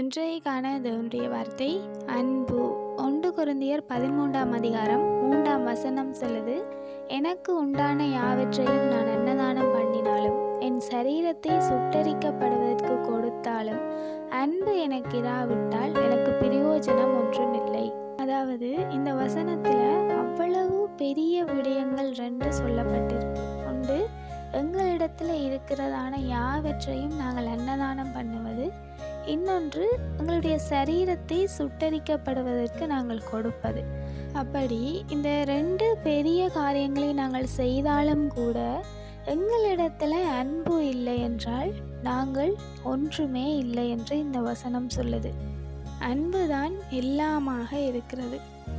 இன்றைக்கான தேவனுடைய வார்த்தை அன்பு. ஒன்று குருந்தியர் பதிமூன்றாம் அதிகாரம் மூன்றாம் வசனம் சொல்லுது எனக்கு உண்டான யாவற்றையும் நான் அன்னதானம் பண்ணினாலும் என் சரீரத்தை சுட்டரிக்கப்படுவதற்கு கொடுத்தாலும் அன்பு எனக்கு இராவிட்டால் எனக்கு பிரயோஜனம் ஒன்றும் இல்லை அதாவது இந்த வசனத்தில் அவ்வளவு பெரிய விடயங்கள் ரெண்டு சொல்லப்பட்டிருக்கு. ஒன்று எங்களிடத்தில் இருக்கிறதான யாவற்றையும் நாங்கள் அன்னதானம் இன்னொன்று எங்களுடைய சரீரத்தை சுட்டரிக்கப்படுவதற்கு நாங்கள் கொடுப்பது. அப்படி இந்த ரெண்டு பெரிய காரியங்களை நாங்கள் செய்தாலும் கூட எங்களிடத்தில் அன்பு இல்லை என்றால் நாங்கள் ஒன்றுமே இல்லை என்று இந்த வசனம் சொல்லுது. அன்புதான் எல்லாமாக இருக்கிறது.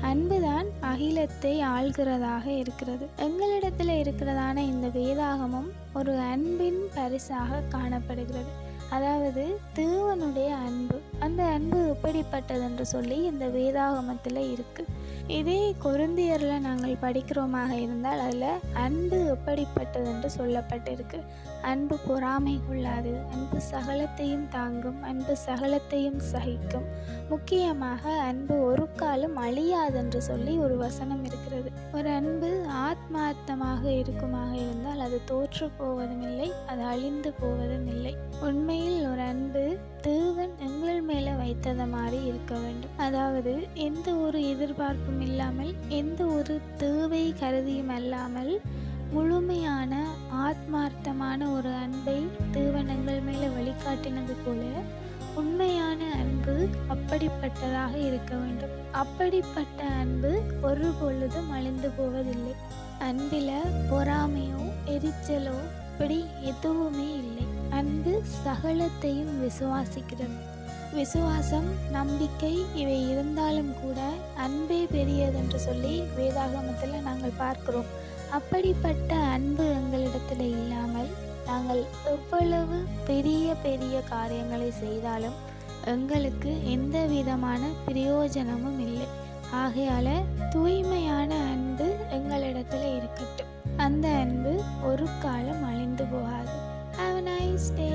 அன்புதான் அகிலத்தை ஆள்கிறதாக இருக்கிறது. எங்களிடத்தில் இருக்கிறதான இந்த வேதாகமும் ஒரு அன்பின் பரிசாக காணப்படுகிறது. அதாவது தேவனுடைய அன்பு. அந்த அன்பு எப்படிப்பட்டது என்று சொல்லி இந்த வேதாகமத்தில் இருக்கு. இதே கொருந்தியரில் நாங்கள் படிக்கிறோமாக இருந்தால் அதில் அன்பு எப்படிப்பட்டது என்று சொல்லப்பட்டிருக்கு. அன்பு பொறாமை கொள்ளாது அன்பு சகலத்தையும் தாங்கும் அன்பு சகலத்தையும் சகிக்கும். முக்கியமாக அன்பு ஒரு காலம் அழியாது என்று சொல்லி ஒரு வசனம் இருக்கிறது. ஒரு அன்பு ஆத்மார்த்தமாக இருக்குமாக இருந்தால் அது தோற்று போவதும் இல்லை அது அழிந்து போவதும் இல்லை உண்மை உண்மையில் ஒரு அன்பு தேவன் எங்கள் மேலே வைத்தது மாதிரி இருக்க வேண்டும். அதாவது எந்த ஒரு எதிர்பார்ப்பும் இல்லாமல் எந்த ஒரு தேவை கருதியும் அல்லாமல் முழுமையான ஆத்மார்த்தமான ஒரு அன்பை தேவன் எங்கள் மேலே வழிகாட்டினது போல உண்மையான அன்பு அப்படிப்பட்டதாக இருக்க வேண்டும். அப்படிப்பட்ட அன்பு ஒரு பொழுதும் அழிந்து போவதில்லை. அன்பில் பொறாமையோ எரிச்சலோ அப்படி எதுவுமே இல்லை. அன்பு சகலத்தையும் விசுவாசிக்கிறது. விசுவாசம் நம்பிக்கை இவை இருந்தாலும் கூட அன்பே பெரியதென்று சொல்லி வேதாகமத்தில் நாங்கள் பார்க்கிறோம். அப்படிப்பட்ட அன்பு எங்களிடத்தில் இல்லாமல் நாங்கள் எவ்வளவு பெரிய பெரிய காரியங்களை செய்தாலும் எங்களுக்கு எந்த விதமான பிரயோஜனமும் இல்லை. ஆகையால் தூய்மையான அன்பு stay.